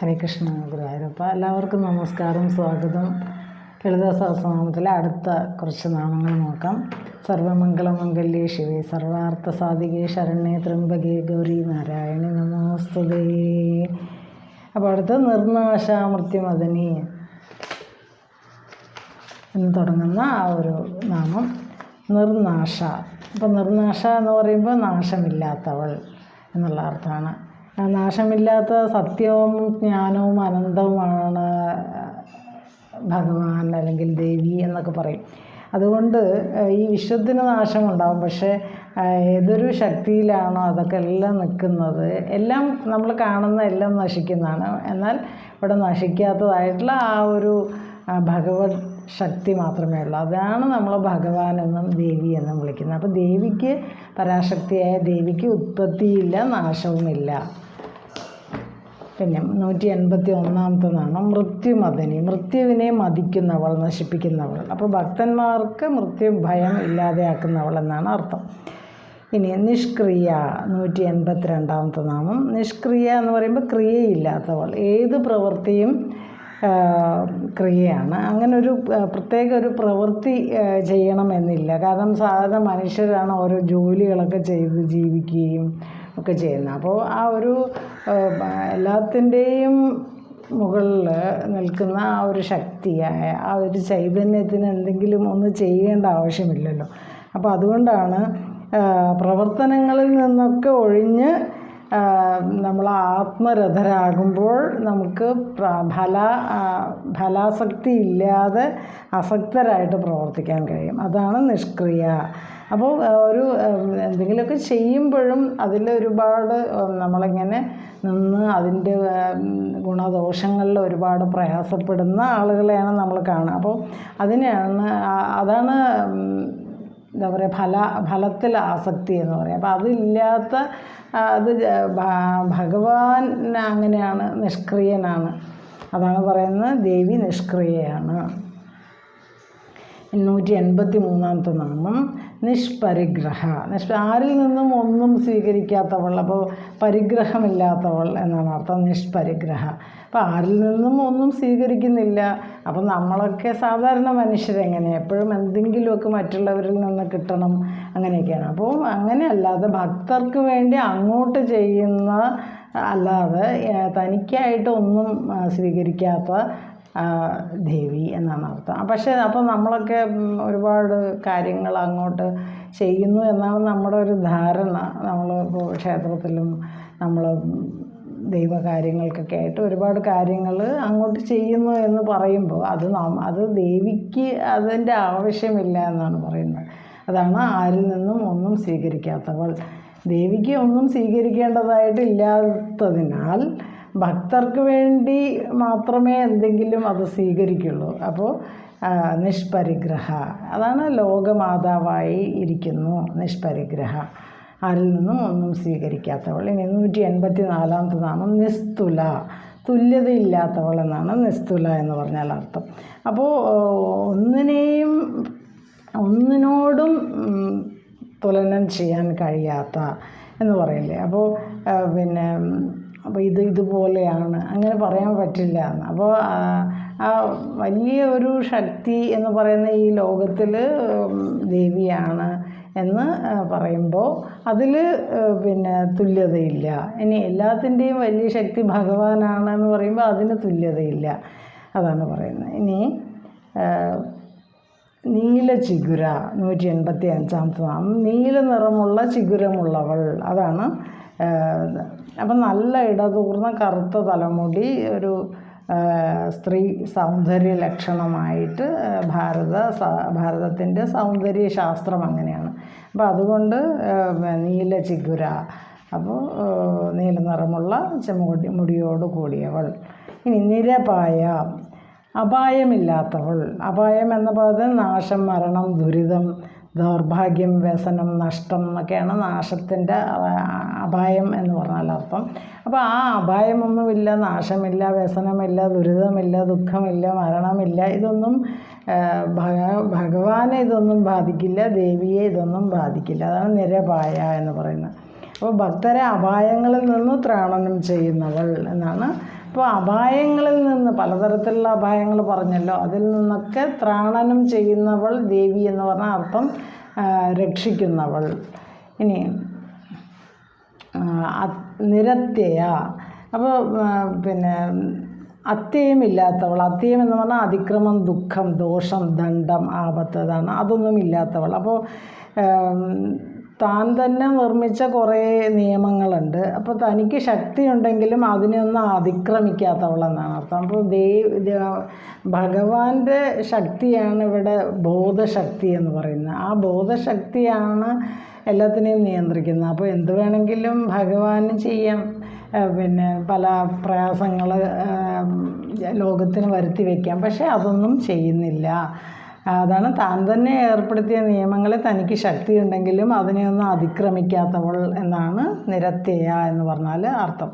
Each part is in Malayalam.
ഹരേ കൃഷ്ണ ഗുരുവായൂരപ്പ എല്ലാവർക്കും നമസ്കാരം സ്വാഗതം. ലളിത അടുത്ത കുറച്ച് നാമങ്ങൾ നോക്കാം. സർവമംഗളമംഗല്യേ ശിവേ സർവാർത്ഥ സാധികേ ശരണ്യേ ത്രംബകേ ഗൗരി നാരായണി നമോസ്തുതേ. അപ്പോൾ അടുത്ത് നിർനാശാമൃത്യമദനി എന്ന് തുടങ്ങുന്ന ആ ഒരു നാമം നിർനാശ. അപ്പോൾ നിർനാശ എന്ന് പറയുമ്പോൾ നാശമില്ലാത്തവൾ എന്നുള്ള അർത്ഥമാണ്. നാശമില്ലാത്ത സത്യവും ജ്ഞാനവും അനന്തവുമാണ് ഭഗവാൻ അല്ലെങ്കിൽ ദേവി എന്നൊക്കെ പറയും. അതുകൊണ്ട് ഈ വിശ്വത്തിന് നാശമുണ്ടാകും പക്ഷേ ഏതൊരു ശക്തിയിലാണോ അതൊക്കെ എല്ലാം നിൽക്കുന്നത്. എല്ലാം നമ്മൾ കാണുന്ന എല്ലാം നശിക്കുന്നതാണ്. എന്നാൽ ഇവിടെ നശിക്കാത്തതായിട്ടുള്ള ആ ഒരു ഭഗവത് ശക്തി മാത്രമേ ഉള്ളൂ. അതാണ് നമ്മൾ ഭഗവാൻ എന്നും ദേവി എന്നും വിളിക്കുന്നത്. അപ്പോൾ ദേവിക്ക് പരാശക്തിയായ ദേവിക്ക് ഉത്പത്തിയില്ല നാശവുമില്ല. പിന്നെ നൂറ്റി എൺപത്തി ഒന്നാമത്തെ നാണം മൃത്യുമതനി മൃത്യുവിനെ മതിക്കുന്നവൾ നശിപ്പിക്കുന്നവൾ. അപ്പോൾ ഭക്തന്മാർക്ക് മൃത്യു ഭയം ഇല്ലാതെയാക്കുന്നവൾ എന്നാണ് അർത്ഥം. ഇനി നിഷ്ക്രിയ നൂറ്റി എൺപത്തി രണ്ടാമത്തെ നാമം നിഷ്ക്രിയ എന്ന് പറയുമ്പോൾ ക്രിയയില്ലാത്തവൾ. ഏത് പ്രവൃത്തിയും ക്രിയയാണ്. അങ്ങനെ ഒരു പ്രത്യേക ഒരു പ്രവൃത്തി ചെയ്യണമെന്നില്ല. കാരണം സാധാരണ മനുഷ്യരാണ് ഓരോ ജോലികളൊക്കെ ചെയ്ത് ജീവിക്കുകയും ഒക്കെ ചെയ്യുന്നത്. അപ്പോൾ ആ ഒരു എല്ലാത്തിന്റെയും മുകളിൽ നിൽക്കുന്ന ആ ഒരു ശക്തിയായ ആ ഒരു ചൈതന്യത്തിന് എന്തെങ്കിലും ഒന്ന് ചെയ്യേണ്ട ആവശ്യമില്ലല്ലോ. അപ്പോൾ അതുകൊണ്ടാണ് പ്രവർത്തനങ്ങളിൽ നിന്നൊക്കെ ഒഴിഞ്ഞ് നമ്മൾ ആത്മരഥരാകുമ്പോൾ നമുക്ക് ഫല ഫലാസക്തി ഇല്ലാതെ അസക്തരായിട്ട് പ്രവർത്തിക്കാൻ കഴിയും. അതാണ് നിഷ്ക്രിയ. അപ്പോൾ ഒരു എന്തെങ്കിലുമൊക്കെ ചെയ്യുമ്പോഴും അതിൽ ഒരുപാട് നമ്മളിങ്ങനെ നിന്ന് അതിന്റെ ഗുണദോഷങ്ങളിൽ ഒരുപാട് പ്രയാസപ്പെടുന്ന ആളുകളെയാണ് നമ്മൾ കാണുക. അപ്പോൾ അതിനെയാണ് അതാണ് എന്താ പറയുക ഫല ഫലത്തിൽ ആസക്തി എന്ന് പറയും. അപ്പോൾ അതില്ലാത്ത അത് ഭഗവാൻ അങ്ങനെയാണ് നിഷ്ക്രിയനാണ്. അതാണ് പറയുന്നത് ദേവി നിഷ്ക്രിയയാണ്. എണ്ണൂറ്റി എൺപത്തി മൂന്നാമത്തെ നാമം നിഷ്പരിഗ്രഹ. നിഷ് ആരിൽ നിന്നും ഒന്നും സ്വീകരിക്കാത്തവൾ അപ്പോൾ പരിഗ്രഹമില്ലാത്തവൾ എന്നാണ് അർത്ഥം നിഷ്പരിഗ്രഹ. അപ്പോൾ ആരിൽ നിന്നും ഒന്നും സ്വീകരിക്കുന്നില്ല. അപ്പോൾ നമ്മളൊക്കെ സാധാരണ മനുഷ്യരെങ്ങനെ? എപ്പോഴും എന്തെങ്കിലുമൊക്കെ മറ്റുള്ളവരിൽ നിന്ന് കിട്ടണം. അങ്ങനെയൊക്കെയാണ്. അപ്പോൾ അങ്ങനെയല്ലാതെ ഭക്തർക്ക് വേണ്ടി അങ്ങോട്ട് ചെയ്യുന്ന അല്ലാതെ തനിക്കായിട്ട് ഒന്നും സ്വീകരിക്കാത്ത ദേവി എന്നാണ് അർത്ഥം. പക്ഷേ അപ്പോൾ നമ്മളൊക്കെ ഒരുപാട് കാര്യങ്ങൾ അങ്ങോട്ട് ചെയ്യുന്നു എന്നാണ് നമ്മുടെ ഒരു ധാരണ. നമ്മൾ ഇപ്പോൾ ക്ഷേത്രത്തിലും നമ്മൾ ദൈവകാര്യങ്ങൾക്കൊക്കെ ആയിട്ട് ഒരുപാട് കാര്യങ്ങൾ അങ്ങോട്ട് ചെയ്യുന്നു എന്ന് പറയുമ്പോൾ അത് നാം അത് ദേവിക്ക് അതിന്റെ ആവശ്യമില്ല എന്നാണ് പറയുന്നത്. അതാണ് ആരിൽ നിന്നും ഒന്നും സ്വീകരിക്കാത്തവൾ. ദേവിക്ക് ഒന്നും സ്വീകരിക്കേണ്ടതായിട്ട് ഇല്ലാത്തതിനാൽ ഭക്തർക്ക് വേണ്ടി മാത്രമേ എന്തെങ്കിലും അത് സ്വീകരിക്കുള്ളൂ. അപ്പോൾ നിഷ്പരിഗ്രഹ. അതാണ് ലോകമാതാവായി ഇരിക്കുന്നു നിഷ്പരിഗ്രഹ. ആരിൽ നിന്നും ഒന്നും സ്വീകരിക്കാത്തവൾ. ഇനി നൂറ്റി എൺപത്തി നാലാമത്തെ നാമം നിസ്തുല. തുല്യതയില്ലാത്തവൾ എന്നാണ് നിസ്തുല എന്ന് പറഞ്ഞാൽ അർത്ഥം. അപ്പോൾ ഒന്നിനെയും ഒന്നിനോടും തുലനം ചെയ്യാൻ കഴിയാത്ത എന്ന് പറയില്ലേ? അപ്പോൾ പിന്നെ അപ്പോൾ ഇത് ഇതുപോലെയാണ്. അങ്ങനെ പറയാൻ പറ്റില്ല. എന്ന് അപ്പോൾ ആ വലിയ ഒരു ശക്തി എന്ന് പറയുന്ന ഈ ലോകത്തിൽ ദേവിയാണ് എന്ന് പറയുമ്പോൾ അതിൽ പിന്നെ തുല്യതയില്ല. ഇനി എല്ലാത്തിന്റെയും വലിയ ശക്തി ഭഗവാനാണ് എന്ന് പറയുമ്പോൾ അതിന് തുല്യതയില്ല. അതാണ് പറയുന്നത്. ഇനി നീല ചിഗുര നൂറ്റി എൺപത്തി അഞ്ചാമത്തെ നാമം. നീല നിറമുള്ള ചിഗുരമുള്ളവൾ. അതാണ് അപ്പം നല്ല ഇടതൂർന്ന കറുത്ത തലമുടി ഒരു സ്ത്രീ സൗന്ദര്യ ലക്ഷണമായിട്ട് ഭാരത ഭാരതത്തിന്റെ സൗന്ദര്യ ശാസ്ത്രം അങ്ങനെയാണ്. അപ്പോൾ അതുകൊണ്ട് നീല ചിഗുര അപ്പോൾ നീല നിറമുള്ള ചെമുടി മുടിയോട് കൂടിയവൾ. ഇനി നിരപായ അപായമില്ലാത്തവൾ. അപായം എന്ന പദം നാശം മരണം ദുരിതം ദൗർഭാഗ്യം വ്യസനം നഷ്ടം എന്നൊക്കെയാണ് നാശത്തിന്റെ അപായം എന്ന് പറഞ്ഞാൽ അർത്ഥം. അപ്പോൾ ആ അപായമൊന്നുമില്ല നാശമില്ല വ്യസനമില്ല ദുരിതമില്ല ദുഃഖമില്ല മരണമില്ല ഇതൊന്നും ഭഗവാനെ ഇതൊന്നും ബാധിക്കില്ല ദേവിയെ ഇതൊന്നും ബാധിക്കില്ല. അതാണ് നിരപായ എന്ന് പറയുന്നത്. അപ്പോൾ ഭക്തരെ അപായങ്ങളിൽ നിന്ന് ത്രാണനം ചെയ്യുന്നവൾ എന്നാണ് അപ്പോൾ അപായങ്ങളിൽ നിന്ന് പലതരത്തിലുള്ള അപായങ്ങൾ പറഞ്ഞല്ലോ. അതിൽ നിന്നൊക്കെ ത്രാണനം ചെയ്യുന്നവൾ ദേവി എന്ന് പറഞ്ഞ അർത്ഥം രക്ഷിക്കുന്നവൾ. ഇനി നിരത്യ നിരത്യയ. അപ്പോൾ പിന്നെ അത്യയമില്ലാത്തവൾ അത്യയം എന്ന് പറഞ്ഞാൽ അതിക്രമം ദുഃഖം ദോഷം ദണ്ഡം ആപത്ത് അതാണ് അതൊന്നും ഇല്ലാത്തവൾ. അപ്പോൾ താൻ തന്നെ നിർമ്മിച്ച കുറേ നിയമങ്ങളുണ്ട്. അപ്പോൾ തനിക്ക് ശക്തി ഉണ്ടെങ്കിലും അതിക്രമിക്കാത്തവളെന്നാണ് അർത്ഥം. അപ്പോൾ ദേവ് ഭഗവാന്റെ ശക്തിയാണ് ഇവിടെ ബോധശക്തി എന്ന് പറയുന്നത്. ആ ബോധശക്തിയാണ് എല്ലാത്തിനെയും നിയന്ത്രിക്കുന്നത്. അപ്പോൾ എന്ത് വേണമെങ്കിലും ഭഗവാന് ചെയ്യാം. പിന്നെ പല പ്രയാസങ്ങൾ ലോകത്തിന് വരുത്തി വയ്ക്കാം പക്ഷേ അതൊന്നും ചെയ്യുന്നില്ല. അതാണ് താൻ തന്നെ ഏർപ്പെടുത്തിയ നിയമങ്ങളെ തനിക്ക് ശക്തിയുണ്ടെങ്കിലും അതിനെയൊന്നും അതിക്രമിക്കാത്തവൾ എന്നാണ് നിരത്യയ എന്ന് പറഞ്ഞാൽ അർത്ഥം.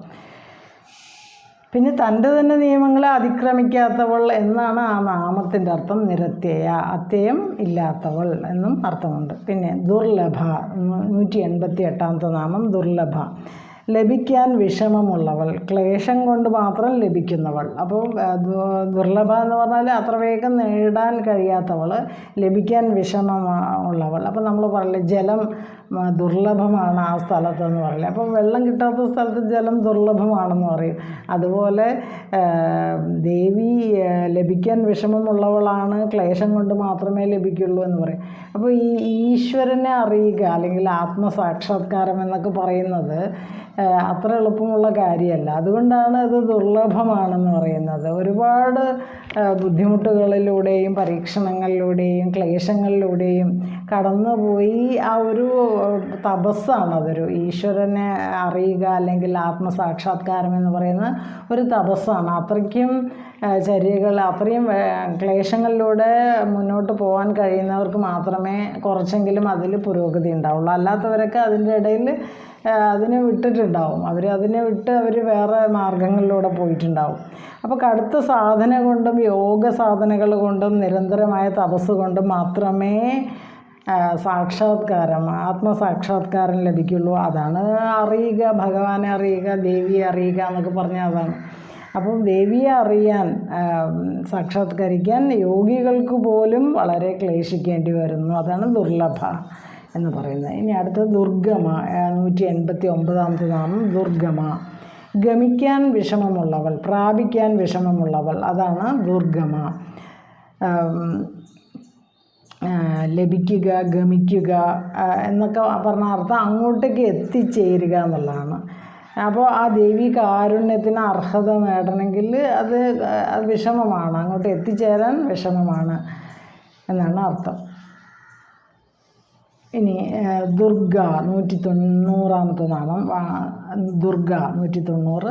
പിന്നെ തന്റെ തന്നെ നിയമങ്ങളെ അതിക്രമിക്കാത്തവൾ എന്നാണ് ആ നാമത്തിന്റെ അർത്ഥം നിരത്യയ അത്യയം ഇല്ലാത്തവൾ എന്നും അർത്ഥമുണ്ട്. പിന്നെ ദുർലഭ നൂറ്റി എൺപത്തി എട്ടാമത്തെ നാമം ദുർലഭ. ലഭിക്കാൻ വിഷമമുള്ളവൾ ക്ലേശം കൊണ്ട് മാത്രം ലഭിക്കുന്നവൾ. അപ്പോൾ ദുർലഭ എന്ന് പറഞ്ഞാൽ അത്ര വേഗം നേടാൻ കഴിയാത്തവൾ ലഭിക്കാൻ വിഷമമുള്ളവൾ. അപ്പോൾ നമ്മൾ പറയില്ലേ ജലം ദുർലഭമാണ് ആ സ്ഥലത്തെന്ന് പറയുന്നത് അപ്പോൾ വെള്ളം കിട്ടാത്ത സ്ഥലത്ത് ജലം ദുർലഭമാണെന്ന് പറയും. അതുപോലെ ദേവി ലഭിക്കാൻ വിഷമമുള്ളവളാണ് ക്ലേശം കൊണ്ട് മാത്രമേ ലഭിക്കുള്ളൂ എന്ന് പറയും. അപ്പോൾ ഈ ഈശ്വരനെ അറിയുക അല്ലെങ്കിൽ ആത്മസാക്ഷാത്കാരം എന്നൊക്കെ പറയുന്നത് അത്ര എളുപ്പമുള്ള കാര്യമല്ല. അതുകൊണ്ടാണ് അത് ദുർലഭമാണെന്ന് പറയുന്നത്. ഒരുപാട് ബുദ്ധിമുട്ടുകളിലൂടെയും പരീക്ഷണങ്ങളിലൂടെയും ക്ലേശങ്ങളിലൂടെയും കടന്നുപോയി ആ ഒരു തപസ്സാണ് അതൊരു ഈശ്വരനെ അറിയുക അല്ലെങ്കിൽ ആത്മസാക്ഷാത്കാരം എന്ന് പറയുന്ന ഒരു തപസ്സാണ്. അത്രയ്ക്കും ചര്യകൾ അത്രയും ക്ലേശങ്ങളിലൂടെ മുന്നോട്ട് പോകാൻ കഴിയുന്നവർക്ക് മാത്രമേ കുറച്ചെങ്കിലും അതിൽ പുരോഗതി ഉണ്ടാവുള്ളൂ. അല്ലാത്തവരൊക്കെ അതിന്റെ ഇടയിൽ അതിനെ വിട്ടിട്ടുണ്ടാവും. അവർ അതിനെ വിട്ട് അവർ വേറെ മാർഗങ്ങളിലൂടെ പോയിട്ടുണ്ടാവും. അപ്പോൾ കടുത്ത സാധന കൊണ്ടും യോഗ സാധനകൾ കൊണ്ടും നിരന്തരമായ തപസ് കൊണ്ടും മാത്രമേ സാക്ഷാത്കാരം ആത്മസാക്ഷാത്കാരം ലഭിക്കുള്ളൂ. അതാണ് അറിയുക ഭഗവാനെ അറിയുക ദേവിയെ അറിയുക എന്നൊക്കെ പറഞ്ഞാൽ അതാണ്. അപ്പം ദേവിയെ അറിയാൻ സാക്ഷാത്കരിക്കാൻ യോഗികൾക്ക് പോലും വളരെ ക്ലേശിക്കേണ്ടി വരുന്നു. അതാണ് ദുർലഭ. എന്ന് പറയുന്നത്. ഇനി അടുത്ത ദുർഗമ നൂറ്റി എൺപത്തി ഒമ്പതാമത്തെ നാമം ദുർഗമ. ഗമിക്കാൻ വിഷമമുള്ളവൾ പ്രാപിക്കാൻ വിഷമമുള്ളവൾ അതാണ് ദുർഗമ. ലഭിക്കുക ഗമിക്കുക എന്നൊക്കെ പറഞ്ഞ അർത്ഥം അങ്ങോട്ടേക്ക് എത്തിച്ചേരുക എന്നുള്ളതാണ്. അപ്പോൾ ആ ദേവി കാരുണ്യത്തിന് അർഹത നേടണമെങ്കിൽ അത് വിഷമമാണ്. അങ്ങോട്ട് എത്തിച്ചേരാൻ വിഷമമാണ് എന്നാണ് അർത്ഥം. ഇനി ദുർഗ നൂറ്റി തൊണ്ണൂറാമത്തെ നാമം ദുർഗ നൂറ്റി തൊണ്ണൂറ്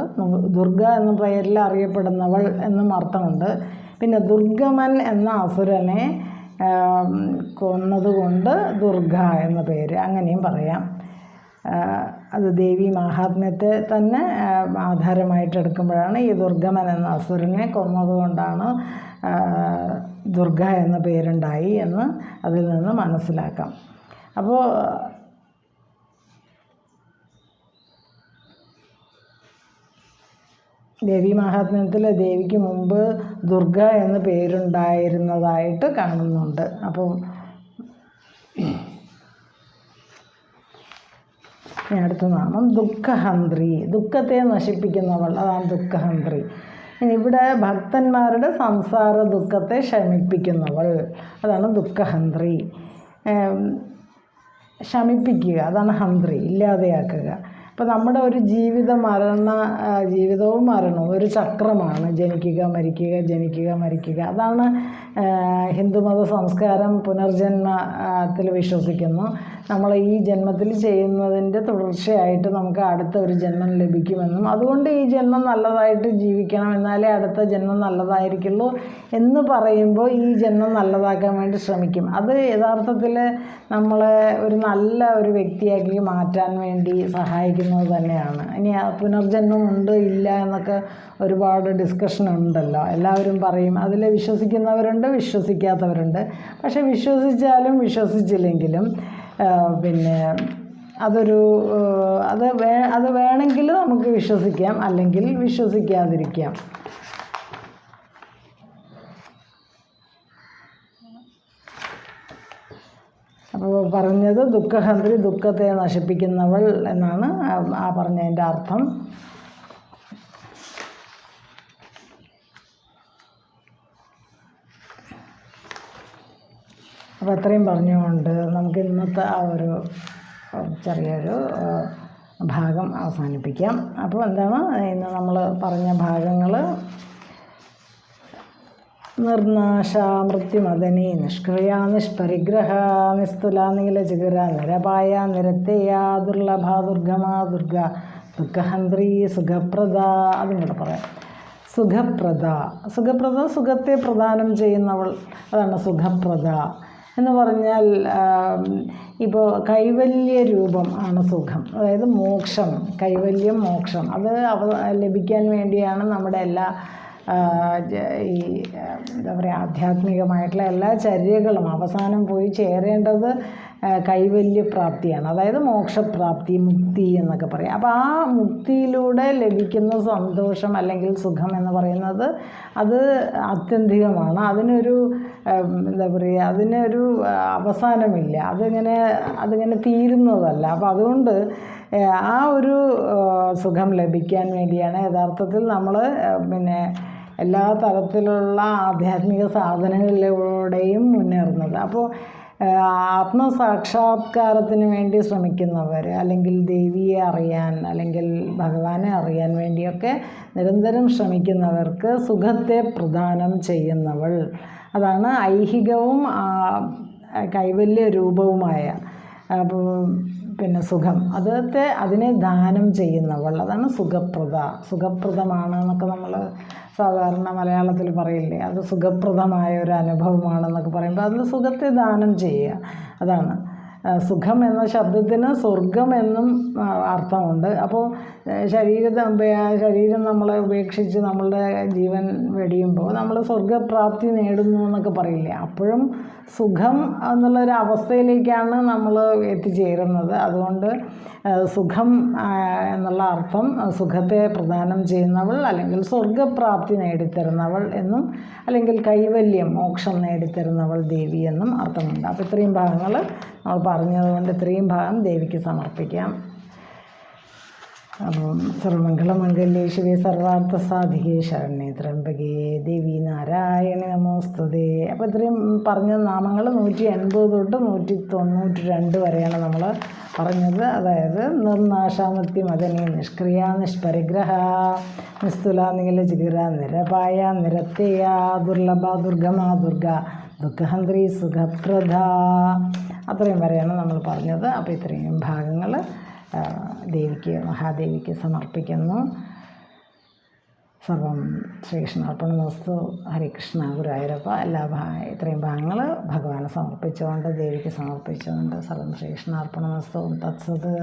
ദുർഗ എന്ന പേരിൽ അറിയപ്പെടുന്നവൾ എന്നും അർത്ഥമുണ്ട്. പിന്നെ ദുർഗമൻ എന്ന അസുരനെ കൊന്നതുകൊണ്ട് ദുർഗ എന്ന പേര് അങ്ങനെയും പറയാം. അത് ദേവി മാഹാത്മ്യത്തെ തന്നെ ആധാരമായിട്ട് എടുക്കുമ്പോഴാണ് ഈ ദുർഗമൻ എന്ന അസുരനെ കൊന്നതുകൊണ്ടാണ് ദുർഗ എന്ന പേരുണ്ടായി എന്ന് അതിൽ നിന്ന് മനസ്സിലാക്കാം. അപ്പോൾ ദേവി മഹാത്മ്യത്തിൽ ദേവിക്ക് മുമ്പ് ദുർഗ എന്ന പേരുണ്ടായിരുന്നതായിട്ട് കാണുന്നുണ്ട്. അപ്പോൾ അടുത്ത നാമം ദുഃഖഹന്ത്രി. ദുഃഖത്തെ നശിപ്പിക്കുന്നവൾ അതാണ് ദുഃഖഹന്ത്രി. ഇവിടെ ഭക്തന്മാരുടെ സംസാര ദുഃഖത്തെ ശമിപ്പിക്കുന്നവൾ അതാണ് ദുഃഖഹന്ത്രി. ശമിപ്പിക്കുക. അതാണ് ഹന്ത്രി ഇല്ലാതെയാക്കുക. അപ്പോൾ നമ്മുടെ ഒരു ജീവിത മരണ ജീവിതവും മരണവും ഒരു ചക്രമാണ് ജനിക്കുക മരിക്കുക ജനിക്കുക മരിക്കുക. അതാണ് ഹിന്ദുമത സംസ്കാരം പുനർജന്മത്തിൽ വിശ്വസിക്കുന്നു. നമ്മൾ ഈ ജന്മത്തിൽ ചെയ്യുന്നതിന്റെ തുടർച്ചയായിട്ട് നമുക്ക് അടുത്ത ഒരു ജന്മം ലഭിക്കുമെന്നും അതുകൊണ്ട് ഈ ജന്മം നല്ലതായിട്ട് ജീവിക്കണം എന്നാലേ അടുത്ത ജന്മം നല്ലതായിരിക്കുള്ളൂ എന്ന് പറയുമ്പോൾ ഈ ജന്മം നല്ലതാക്കാൻ വേണ്ടി ശ്രമിക്കും. അത് യഥാർത്ഥത്തിൽ നമ്മളെ ഒരു നല്ല ഒരു വ്യക്തിയാക്കി മാറ്റാൻ വേണ്ടി സഹായിക്കുന്നത് തന്നെയാണ്. ഇനി പുനർജന്മം ഉണ്ട് ഇല്ല എന്നൊക്കെ ഒരുപാട് ഡിസ്കഷൻ ഉണ്ടല്ലോ. എല്ലാവരും പറയും അതിൽ വിശ്വസിക്കുന്നവരുണ്ട് വിശ്വസിക്കാത്തവരുണ്ട്. പക്ഷെ വിശ്വസിച്ചാലും വിശ്വസിച്ചില്ലെങ്കിലും പിന്നെ അതൊരു അത് വേ അത് വേണമെങ്കിൽ നമുക്ക് വിശ്വസിക്കാം അല്ലെങ്കിൽ വിശ്വസിക്കാതിരിക്കാം. അപ്പോൾ പറഞ്ഞത് ദുഃഖഹന്ത്രി ദുഃഖത്തെ നശിപ്പിക്കുന്നവൾ എന്നാണ് ആ പറഞ്ഞതിന്റെ അർത്ഥം. അപ്പോൾ അത്രയും പറഞ്ഞുകൊണ്ട് നമുക്ക് ഇന്നത്തെ ആ ഒരു ചെറിയൊരു ഭാഗം അവസാനിപ്പിക്കാം. അപ്പോൾ എന്താണ് ഇന്ന് നമ്മൾ പറഞ്ഞ ഭാഗങ്ങൾ നിർനാശ മൃത്യുമദനി നിഷ്ക്രിയ നിഷ്പരിഗ്രഹ നിസ്തുല നീലചിഗുര നിരപായ നിരത്തെയ ദുർലഭ ദുർഗമാ ദുർഗ ദുഃഖഹന്ത്രി സുഖപ്രദ അതും കൂടെ പറയാം. സുഖപ്രദ. സുഖപ്രദ സുഖത്തെ പ്രദാനം ചെയ്യുന്നവൾ അതാണ് സുഖപ്രദ. എന്ന് പറഞ്ഞാൽ ഇപ്പോൾ കൈവല്യ രൂപം ആണ് സുഖം. അതായത് മോക്ഷം കൈവല്യം മോക്ഷം. അത് അവ ലഭിക്കാൻ വേണ്ടിയാണ് നമ്മുടെ എല്ലാ ഈ എന്താ പറയുക ആധ്യാത്മികമായിട്ടുള്ള എല്ലാ ചര്യകളും അവസാനം പോയി ചേരേണ്ടത് ആ, കൈവല്യപ്രാപ്തിയാണ്. അതായത് മോക്ഷപ്രാപ്തി മുക്തി എന്നൊക്കെ പറയും. അപ്പോൾ ആ മുക്തിയിലൂടെ ലഭിക്കുന്ന സന്തോഷം അല്ലെങ്കിൽ സുഖം എന്ന് പറയുന്നത് അത് ആത്യന്തികമാണ് അതിനൊരു എന്താ പറയുക അതിനൊരു അവസാനമില്ല. അതിങ്ങനെ അതിങ്ങനെ തീരുന്നതല്ല. അപ്പോൾ അതുകൊണ്ട് ആ ഒരു സുഖം ലഭിക്കാൻ വേണ്ടിയാണ് യഥാർത്ഥത്തിൽ നമ്മൾ പിന്നെ എല്ലാ തരത്തിലുള്ള ആധ്യാത്മിക സാധനങ്ങളിലൂടെയും മുന്നേറുന്നത്. അപ്പോൾ ആത്മസാക്ഷാത്കാരത്തിന് വേണ്ടി ശ്രമിക്കുന്നവർ അല്ലെങ്കിൽ ദേവിയെ അറിയാൻ അല്ലെങ്കിൽ ഭഗവാനെ അറിയാൻ വേണ്ടിയൊക്കെ നിരന്തരം ശ്രമിക്കുന്നവർക്ക് സുഖത്തെ പ്രദാനം ചെയ്യുന്നവൾ. അതാണ് ഐഹികവും കൈവല്യ രൂപവുമായ പിന്നെ സുഖം. അതത്തെ അതിനെ ദാനം ചെയ്യുന്നവൾ. അതാണ് സുഖപ്രദ സുഖപ്രദമാണ് എന്നൊക്കെ നമ്മൾ സാധാരണ മലയാളത്തിൽ പറയില്ലേ അത് സുഖപ്രദമായ ഒരു അനുഭവമാണെന്നൊക്കെ പറയുമ്പോൾ അതിൽ സുഖത്തെ ദാനം ചെയ്യുക. അതാണ്. സുഖം എന്ന ശബ്ദത്തിന് സ്വർഗം എന്നും അർത്ഥമുണ്ട്. അപ്പോൾ ഉപ- ശരീരം നമ്മളെ ഉപേക്ഷിച്ച് നമ്മളുടെ ജീവൻ വെടിയുമ്പോൾ നമ്മൾ സ്വർഗപ്രാപ്തി നേടുന്നു എന്നൊക്കെ പറയില്ലേ? അപ്പോഴും സുഖം എന്നുള്ളൊരു അവസ്ഥയിലേക്കാണ് നമ്മൾ എത്തിച്ചേരുന്നത്. അതുകൊണ്ട് സുഖം എന്നുള്ള അർത്ഥം സുഖത്തെ പ്രദാനം ചെയ്യുന്നവൾ അല്ലെങ്കിൽ സ്വർഗപ്രാപ്തി നേടിത്തരുന്നവൾ എന്നും അല്ലെങ്കിൽ കൈവല്യം മോക്ഷം നേടിത്തരുന്നവൾ ദേവി എന്നും അർത്ഥമുണ്ട്. അപ്പോൾ ഇത്രയും ഭാഗങ്ങൾ നമ്മൾ പറഞ്ഞതുകൊണ്ട് ഇത്രയും ഭാഗം ദേവിക്ക് സമർപ്പിക്കാം. അപ്പം സർവമംഗളമംഗല്യേ ശിവേ സർവാർത്ഥ സാധികേ ശരണ്യേ ത്രംബകേ ദേവി നാരായണി നമോസ്തുതേ. അപ്പോൾ ഇത്രയും പറഞ്ഞ നാമങ്ങൾ നൂറ്റി എൺപത് തൊട്ട് നൂറ്റി തൊണ്ണൂറ്റി രണ്ട് വരെയാണ് നമ്മൾ പറഞ്ഞത്. അതായത് നിർനാശാമൃത്തി മദനി നിഷ്ക്രിയ നിഷ്പരിഗ്രഹ നിസ്തുല നീലചിഗിര നിരപായ നിരത്തെയ ദുർലഭ ദുർഗമാ ദുർഗ ദുഃഖഹന്ത്രി സുഖപ്രദ. അത്രയും വരെയാണ് നമ്മൾ പറഞ്ഞത്. അപ്പോൾ ഇത്രയും ഭാഗങ്ങൾ ദേവിക്ക് മഹാദേവിക്ക് സമർപ്പിക്കുന്നു. സർവം ശ്രീകൃഷ്ണാർപ്പണമസ്തു ഹരികൃഷ്ണ ഗുരുവായൂരപ്പ എല്ലാ ഇത്രയും ഭാഗങ്ങൾ ഭഗവാനെ സമർപ്പിച്ചുകൊണ്ട് ദേവിക്ക് സമർപ്പിച്ചുകൊണ്ട് സർവം ശ്രീകൃഷ്ണാർപ്പണമസ്തു തത്സത്